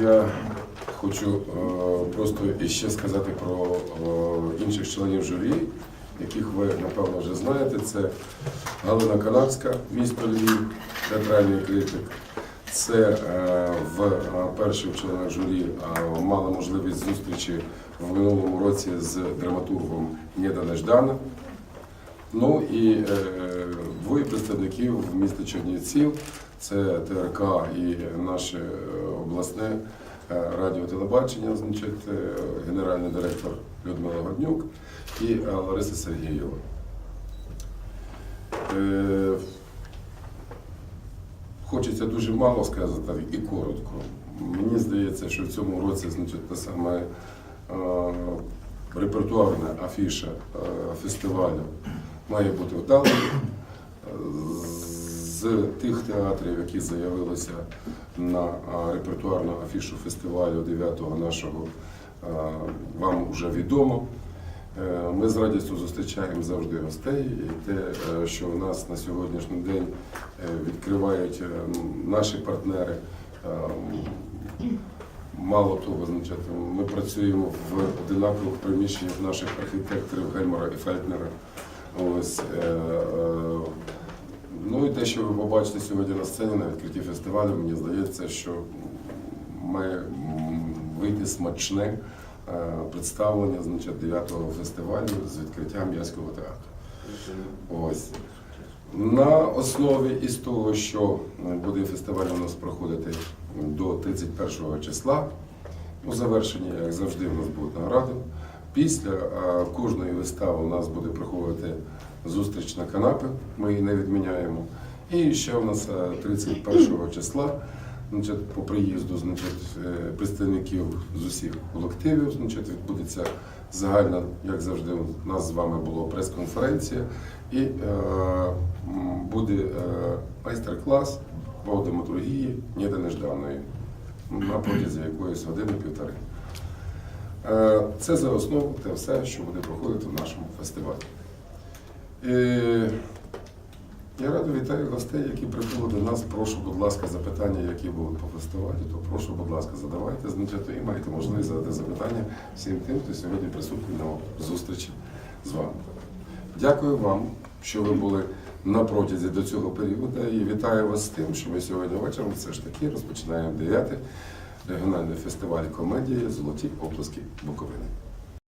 Я хочу е, просто іще сказати про е, інших членів журі, яких ви напевно вже знаєте. Це Галина Канавська, місто Львів, театральний критик. Це е, в перших членах журі мала можливість зустрічі в минулому році з драматургом Ніда Неждана. Ну і е, двоє представників міста Чернівців, це ТРК і наше е, обласне е, радіотелебачення, значить, генеральний директор Людмила Годнюк і Лариса Сергієва. Хочеться дуже мало сказати і коротко. Мені здається, що в цьому році значить, те саме репертуарна афіша фестивалю має бути вдалою. Е, З тих театрів, які заявилися на репертуарну афішу фестивалю 9-го нашого, вам вже відомо. Е, Ми з радістю зустрічаємо завжди гостей, і те, е, що у нас на сьогоднішній день е, відкривають наші партнери. Мало того, значить, ми працюємо в одинакових приміщеннях наших архітекторів Гельмара і Фельднера. Ось, е, е, ну і те, що ви побачите сьогодні на сцені на відкритті фестивалю, мені здається, що має вийти смачне е, представлення значить, 9-го фестивалю з відкриттям Яського театру. Ось. На основі із того, що буде фестиваль у нас проходити до 31 числа, у завершенні, як завжди, у нас будуть награди. Після е, кожної вистави у нас буде проходити зустріч на канапи, ми її не відміняємо. І ще у нас е, 31 числа, значить, по приїзду значить, е, представників з усіх колективів, значить, відбудеться загальна, як завжди, у нас з вами була прес-конференція, і е, буде е, майстер-клас по драматургії ніде нежданої, на протязі якоїсь години-півтори. Е, Це за основу те все, що буде проходити в нашому фестивалі. Е, Я радо вітаю гостей, які прибули до нас. Прошу, будь ласка, запитання, які будуть по фестивалю, то прошу, будь ласка, задавайте. Значить, і маєте можливість задати запитання всім тим, хто сьогодні присутній на зустрічі з вами. Дякую вам, що ви були на протязі до цього періоду. І вітаю вас з тим, що ми сьогодні вечором все ж таки розпочинаємо 9-й регіональний фестиваль комедії Золоті оплески Буковини.